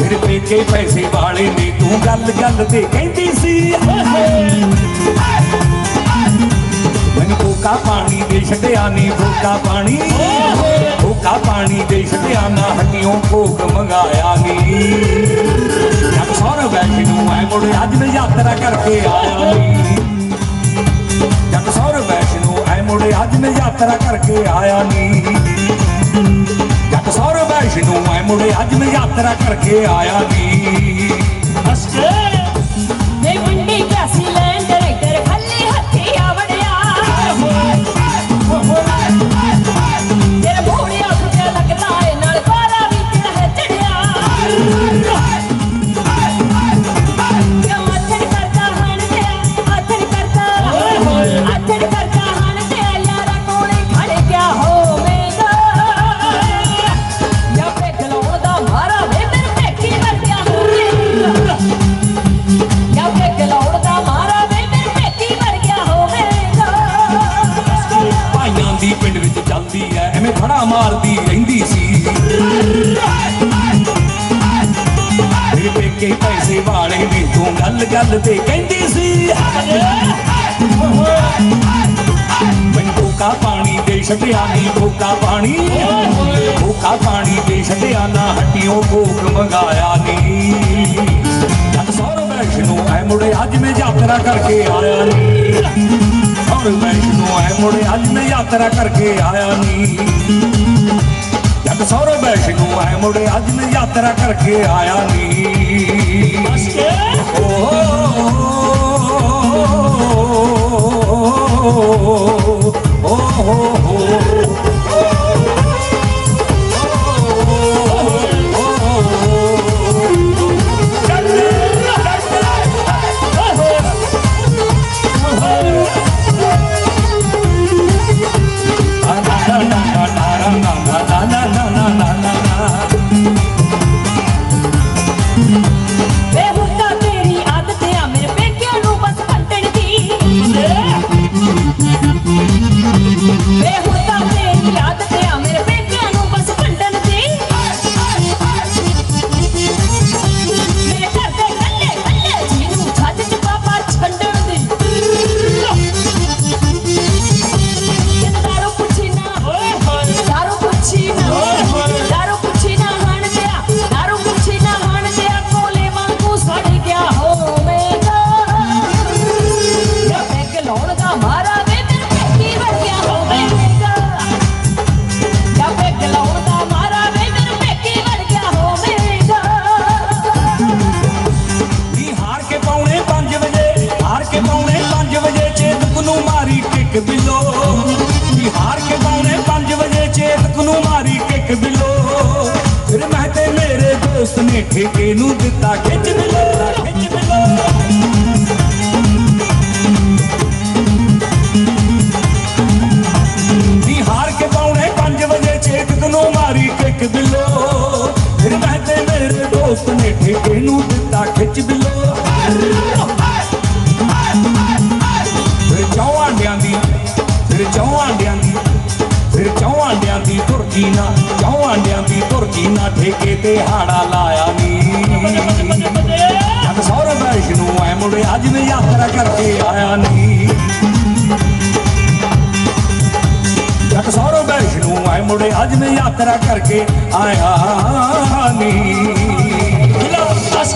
ਮੇਰੇ ਪੇਕੇ ਪੈਸੇ ਵਾਲੇ ਨੇ ਤੂੰ ਗੱਲ ਗੱਲ ਤੇ ਕਹਿੰਦੀ ਸੀ। ਮੈਨੂੰ ਕੋਕਾ ਪਾਣੀ ਦੇ ਛੱਡਿਆ ਨੀ, ਕੋਕਾ ਪਾਣੀ। ਕੋਕਾ ਪਾਣੀ ਦੇ ਛੱਡਿਆ ਨਾ, ਹੱਟਿਓ ਕੋਕ ਮੰਗਾਇਆ ਨੀ। ਜਦ ਸੌਰ ਬੈਠ ਨੂੰ ਐ ਮੁੜ ਅੱਜ ਮੈਂ ਯਾਤਰਾ ਕਰਕੇ ਆਇਆ ਨੀ। ਜਦ ਸੌਰ ਬੈਠ ਨੂੰ ਐ ਮੁੜ ਅੱਜ ਮੈਂ ਯਾਤਰਾ ਕਰਕੇ ਆਇਆ ਨੀ। ਸੌਰ ਬੈਠ ਨੂੰ ਅੱਜ ਮੈਂ ਯਾਤਰਾ ਕਰਕੇ ਆਇਆ ਨੀ ਵੇ ਗੱਲ ਗੱਲ ਤੇ ਕਹਿੰਦੀ ਸੀ। ਮੈਨੂੰ ਪਾਣੀ ਦੇ ਛੱਡਿਆ ਨੀ, ਕੋਕਾ ਪਾਣੀ। ਕੋਕਾ ਪਾਣੀ ਦੇ ਛੱਡਿਆ ਨਾ ਹੱਟਿਓ ਕੋਕ ਮੰਗਾਇਆ ਨੀ। ਜਦ ਸੌਰ ਵੈਸ਼ਨੂ ਐ ਮੁੜੇ, ਅੱਜ ਮੈਂ ਯਾਤਰਾ ਕਰਕੇ ਆਇਆ ਨੀ। ਸੌਰ ਵੈਸ਼ਨੂ ਐ ਮੁੜੇ, ਅੱਜ ਮੈਂ ਯਾਤਰਾ ਕਰਕੇ ਆਇਆ ਨੀ। ਜਦ ਸੌਰ ਵੈਸ਼ਨੂ ਐ ਮੁੜੇ, ਅੱਜ ਮੈਂ ਯਾਤਰਾ ਕਰਕੇ ਆਇਆ ਨੀ ਵੇ ਠੇਕੇ ਨੂੰ ਦਿੱਤਾ, ਖਿੱਚ ਬਿੱਲੋ ਖਿੱਚ ਬਿੱਲੋ ਹਾਰ ਕੇ ਪੌਣੇ 5 ਵਜੇ ਚੇਤਕ ਮਾਰੀ ਕਿੱਕ ਬਿੱਲੋ? ਫਿਰ ਮੈਂ ਤੇ ਮੇਰੇ ਦੋਸਤ ਨੇ ਠੇਕੇ ਨੂੰ ਦਿੱਤਾ, ਖਿੱਚ ਬਿੱਲੋ। ਠੇਕੇ ਤੇ ਹਾੜਾ ਲਾਇਆ ਨੀ ਜਦ ਸੌਰਵ ਵੈਸ਼ਨੂ ਐ ਮੁੜੇ ਅੱਜ ਮੈਂ ਯਾਤਰਾ ਕਰਕੇ ਆਇਆ ਨੀ ਜਦ ਸੌਰਵ ਵੈਸ਼ਨੂ ਐ ਮੁੜੇ ਅੱਜ ਮੈਂ ਯਾਤਰਾ ਕਰਕੇ ਆਇਆ ਨੀ ਲੋ ਹੱਸ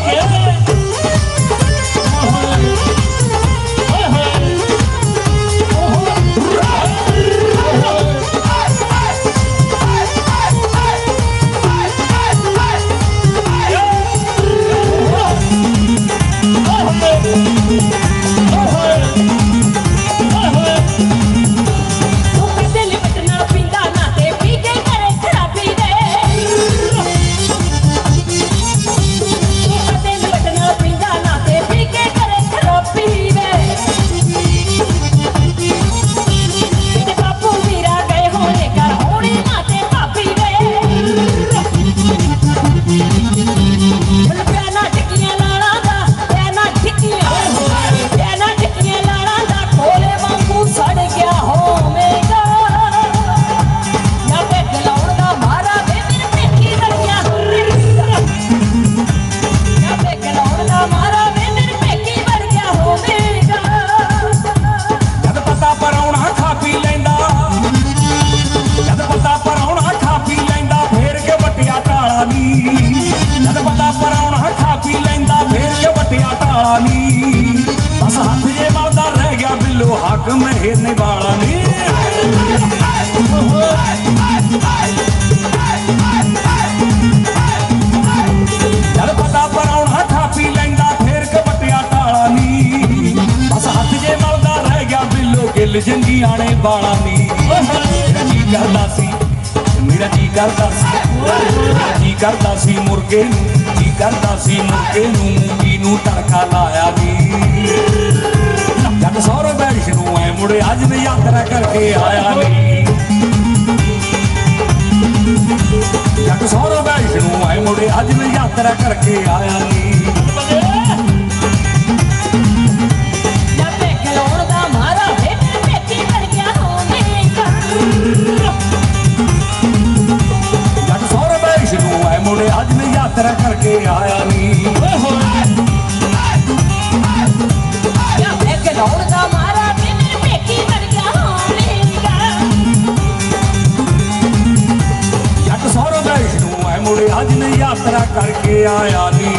ਨਾਗ ਮਹਿਰਨੇ ਵਾਲਾ ਨੇ ਯਾਰ ਪਤਾ ਪਰਾਉਣਾ ਥਾਪੀ ਲੈਂਦਾ, ਫੇਰ ਕਪਟਿਆ ਟਾਲਾ ਨੀ। ਬਸ ਹੱਥ ਜੇ ਮਲਦਾ ਰਹਿ ਗਿਆ ਬਿੱਲੋ, ਗਿੱਲ ਜੰਗੀਆਣੇ ਵਾਲਾ ਨੀ। ਮੇਰਾ ਜੀ ਕਰਦਾ ਸੀ, ਮੇਰਾ ਜੀ ਕਰਦਾ ਸੀ। ਜੀ ਕਰਦਾ ਸੀ ਮੁਰਗੇ ਨੂੰ, ਜੀ ਕਰਦਾ ਸੀ ਮੁਰਗੇ ਨੂੰ, ਮੂੰਗੀ ਨੂੰ ਤੜਕਾ ਲਾਇਆ ਵੀ ਜੱਟ ਸੋ ਮੁੜੇ ਅੱਜ ਵੀ ਯਾਤਰਾ ਕਰਕੇ ਆਇਆ ਨੀ। ਜੱਟ ਸੌਰਵ ਬੈਠ ਨੂੰ ਐ ਮੁੜੇ ਅੱਜ ਵੀ ਯਾਤਰਾ ਕਰਕੇ ਆਇਆ ਨੀ। ਜਾਂ ਪੇਕ ਲਾਉਣ ਦਾ ਮਾਰਾ ਵੇ ਮੇਰੇ ਪੇਕੀ ਵਰਗਿਆ ਹੋਵੇਗਾ ਜੱਟ ਮੁੜੇ ਅੱਜ ਨਹੀਂ ਯਾਤਰਾ ਕਰਕੇ ਆਇਆ ਨੀ।